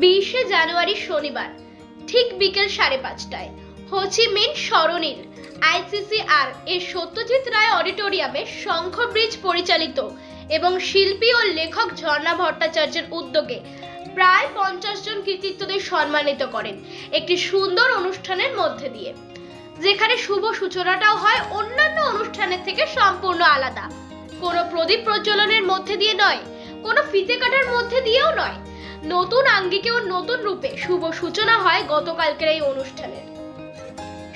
বিশে জানুয়ারি শনিবার, ঠিক বিকেল সাড়ে পাঁচটায় হোচিমিন সরণিল আইসিসিআর এর সত্যজিৎ রায় অডিটোরিয়ামে শঙ্খ ব্রিজ পরিচালিত এবং শিল্পী ও লেখক ঝর্ণা ভট্টাচার্যের উদ্যোগে প্রায় পঞ্চাশ জন কৃতিত্বদের সম্মানিত করেন একটি সুন্দর অনুষ্ঠানের মধ্যে দিয়ে, যেখানে শুভ সূচনাটাও হয় অন্যান্য অনুষ্ঠানের থেকে সম্পূর্ণ আলাদা। কোনো প্রদীপ প্রজ্বলনের মধ্যে দিয়ে নয়, কোনো ফিতে কাটার মধ্যে দিয়েও নয়। নতুন আঙ্গিকে ও নতুন রূপে শুভ সূচনা হয় গতকালকের এই অনুষ্ঠানের।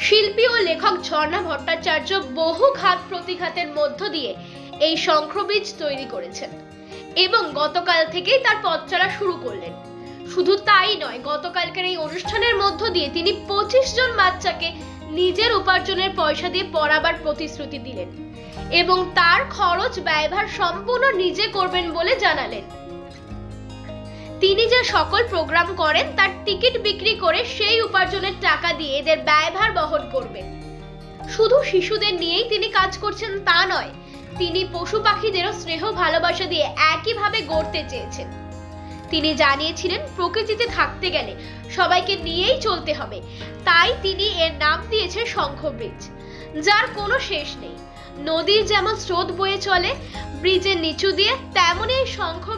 শিল্পী ও লেখক ঝর্ণা ভট্টাচার্য বহু ঘাত প্রতিঘাতের মধ্য দিয়ে এই শঙ্খবীজ তৈরি করেছেন। এবং গতকাল থেকেই তার পথ চলা শুরু করলেন। শুধু তাই নয়, গতকালকের এই অনুষ্ঠানের মধ্য দিয়ে তিনি পঁচিশ জন বাচ্চাকে নিজের উপার্জনের পয়সা দিয়ে পড়াবার প্রতিশ্রুতি দিলেন এবং তার খরচ ব্যয়ভার সম্পূর্ণ নিজে করবেন বলে জানালেন। তিনি যে সকল প্রোগ্রাম করেন, তার টিকিট বিক্রি করে সেই উপার্জনের টাকা দিয়ে এদের ব্যয়ভার বহন করবেন। শুধু শিশুদের নিয়েই তিনি কাজ করছেন তা নয় তিনি পশু পাখিদেরও স্নেহ, ভালোবাসা দিয়ে একইভাবে গড়তে চেয়েছেন। তিনি জানিয়েছিলেন, প্রকৃতিতে থাকতে গেলে সবাইকে নিয়েই চলতে হবে। তাই তিনি এর নাম দিয়েছে শঙ্খব্রিজ যার কোনো শেষ নেই। নদীর যেমন স্রোত বয়ে চলে, ব্রিজের নিচু দিয়ে তেমনই এই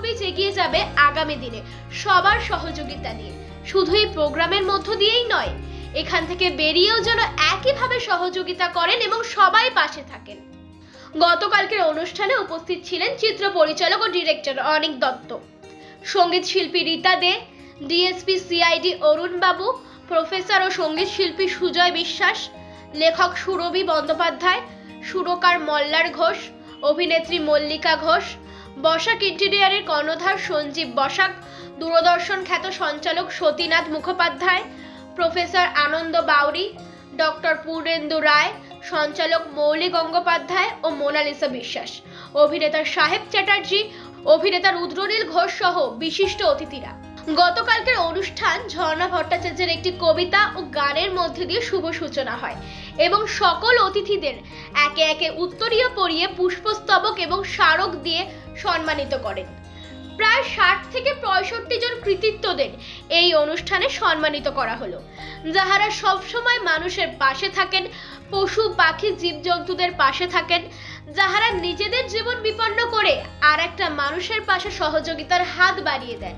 ব্রিজ এগিয়ে যাবে আগামী দিনে সবার সহযোগিতা নিয়ে। শুধু এই প্রোগ্রামের মধ্য দিয়েই নয়, এখান থেকে বেরিয়েও যেন একইভাবে সহযোগিতা করেন এবং সবাই পাশে থাকেন। গতকালকের অনুষ্ঠানে উপস্থিত ছিলেন চিত্র পরিচালক ও ডিরেক্টর অনিক দত্ত। সংগীত শিল্পী রীতা দে ডিএসপি সিআইডি অরুণ বাবু, প্রফেসর ও সংগীত শিল্পী সুজয় বিশ্বাস, লেখক সুরভি বন্দ্যোপাধ্যায়, সুরকার মল্লার ঘোষ, অভিনেত্রী মল্লিকা ঘোষ, বসাক ইন্টেরিয়ারের কর্ণধার সঞ্জীব বসাক, দূরদর্শন খ্যাত সঞ্চালক সতীনাথ মুখোপাধ্যায়, প্রফেসর আনন্দ বাউরি, ডক্টর পূর্ণেন্দু রায় সঞ্চালক মৌলি গঙ্গোপাধ্যায় ও মোনালিসা বিশ্বাস। অভিনেতা সাহেব চ্যাটার্জি, অভিনেতা রুদ্রনীল ঘোষ সহ বিশিষ্ট অতিথিরা। গতকালকের অনুষ্ঠান ঝর্ণা ভট্টাচার্যের একটি কবিতা ও গানের মধ্যে দিয়ে শুভ সূচনা হয় এবং সকল অতিথিদের একে একে উত্তরীয় পরিয়ে পুষ্পস্তবক এবং স্মারক দিয়ে সম্মানিত করেন। প্রায় ষাট থেকে পঁয়ষট্টি জন কৃতিত্বদের এই অনুষ্ঠানে সম্মানিত করা হলো। যাহারা সবসময় মানুষের পাশে থাকেন পশু, পাখি, জীবজন্তুদের পাশে থাকেন। যাহারা নিজেদের জীবন বিপন্ন করে আর একটা মানুষের পাশে সহযোগিতার হাত বাড়িয়ে দেন।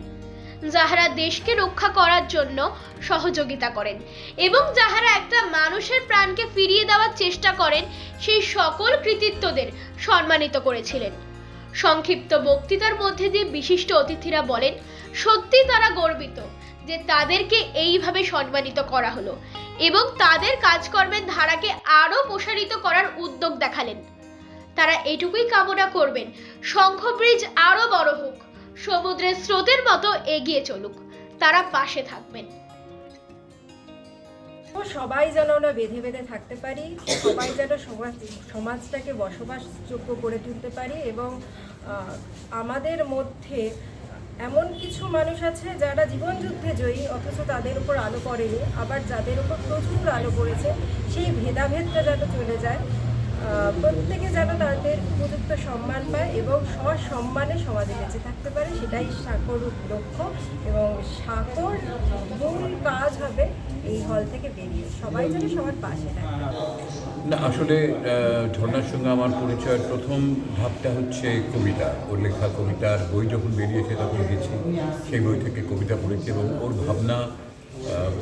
যাহারা দেশকে রক্ষা করার জন্য সহযোগিতা করেন এবং যাহারা একটা মানুষের প্রাণকে ফিরিয়ে দেওয়ার চেষ্টা করেন, সেই সকল কৃতিত্বদের সম্মানিত করেছিলেন। সংক্ষিপ্ত বক্তৃতার মধ্যে দিয়ে বিশিষ্ট অতিথিরা বলেন সত্যি তারা গর্বিত। যে তাদেরকে এইভাবে সম্মানিত করা হলো এবং তাদের কাজকর্মের ধারাকে আরও প্রসারিত করার উদ্যোগ দেখালেন। তারা এটুকুই কামনা করবেন শঙ্খ ব্রিজ আরও বড় হোক, সমুদ্রের স্রোতের মতো এগিয়ে চলুক, তারা পাশে থাকবেন। সবাই যেন আমরা বেঁধে বেঁধে থাকতে পারি, সবাই যেন সমাজ সমাজটাকে বসবাসযোগ্য করে তুলতে পারি এবং আমাদের মধ্যে এমন কিছু মানুষ আছে যারা জীবন যুদ্ধে জয়ী, অথচ তাদের উপর আলো পড়েনি। আবার যাদের উপর প্রচুর আলো পড়েছে, সেই ভেদাভেদটা যেন চলে যায়। প্রত্যেকে যেন তাদের উপযুক্ত সম্মান পায় এবং সসম্মানে সমাজে বেঁচে থাকতে পারে, সেটাই সাকর লক্ষ্য এবং সাকর হল থেকে বেরিয়ে সবাই যেন সবার পাশে না, আসলে ঝর্ণার সঙ্গে আমার পরিচয়ের প্রথম ধাপটা হচ্ছে কবিতা। ওর লেখা কবিতার বই যখন বেরিয়েছে, তখন গেছি সেই বই থেকে কবিতা পড়েছি এবং ওর ভাবনা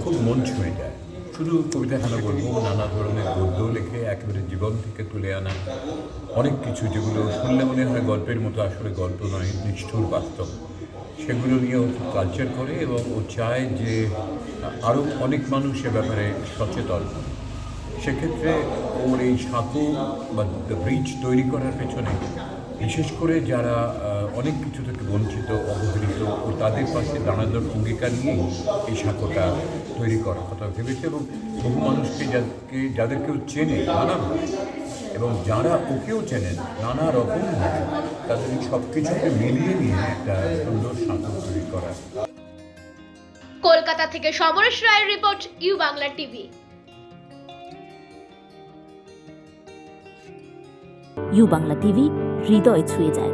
খুব মন ছুঁয়ে যায়। শুধু কবিতা কেন বলব, নানা ধরনের গদ্য লেখে, একেবারে জীবন থেকে তুলে আনা অনেক কিছু যেগুলো শুনলে মনে হয় গল্পের মতো আসলে গল্প নয়, নিষ্ঠুর বাস্তব। সেগুলো নিয়ে ও কালচার করে এবং ও চায় যে আরও অনেক মানুষ এ ব্যাপারে সচেতন সেক্ষেত্রে ওর এই সাঁকো বা ব্রিজ তৈরি করার পেছনে বিশেষ করে যারা অনেক কিছু থেকে বঞ্চিত, অবহেলিত, ও তাদের পাশে দাঁড়ানোর অঙ্গীকার নিয়েই এই সাঁকোটা তৈরি করার কথা ভেবেছে এবং বহু মানুষকে যাদেরকে, যাদেরকেও চেনে নানাভাবে এবং যারা ওকেও চেনেন নানা রকমভাবে তাদের সব কিছুকে মিলিয়ে নিয়ে একটা সুন্দর সাঁতার তৈরি করা। কলকাতা থেকে সমরেশ রায়ের report U Bangla TV. U Bangla TV হৃদয় ছুঁয়ে যায়।